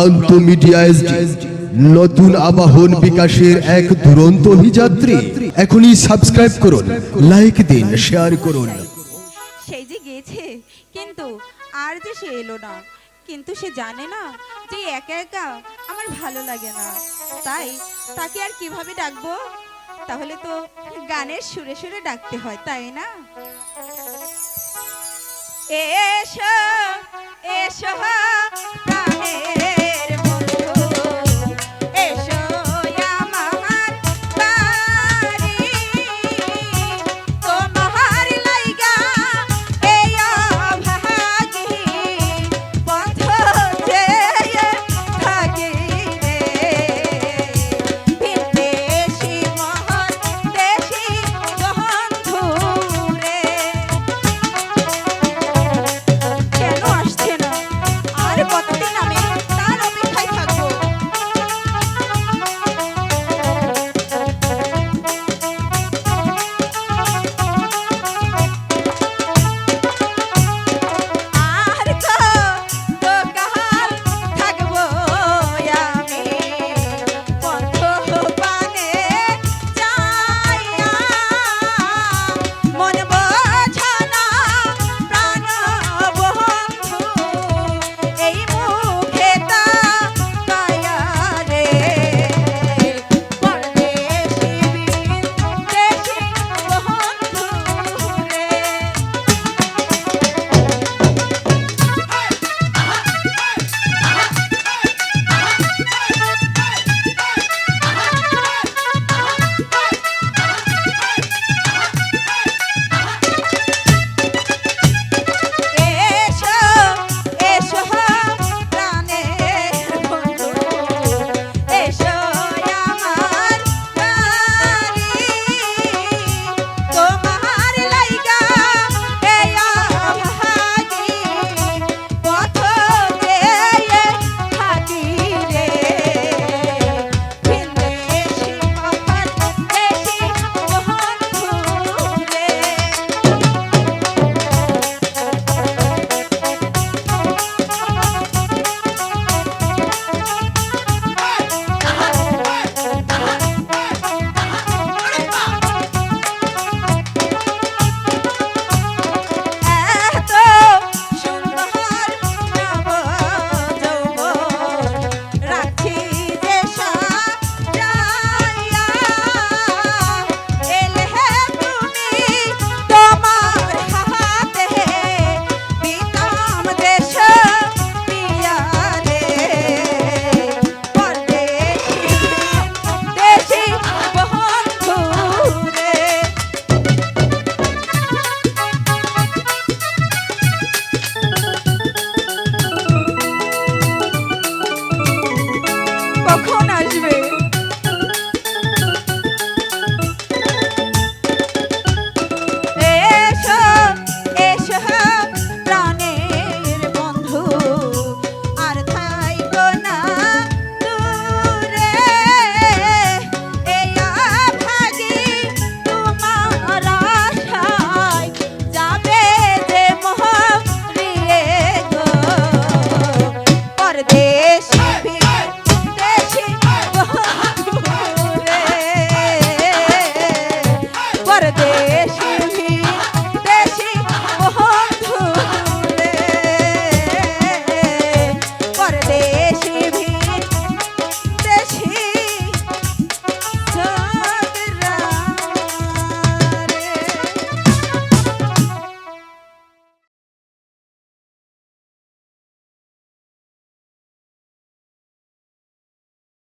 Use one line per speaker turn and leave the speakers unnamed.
প্রান্ত মিডিয়া নতুন আবাহন বিকাশের এক দুরন্ত অভিযাত্রী। এখনই সাবস্ক্রাইব করুন লাইক দিন শেয়ার করুন।
সেই যে গেছে, কিন্তু আর যে সে এলো না। কিন্তু সে জানে না যে একা একা আমার ভালো লাগে না। তাই তাকে আর কীভাবে ডাকবো? তাহলে তো গানের সুরে সুরে ডাকতে হয়, তাই না? এসো!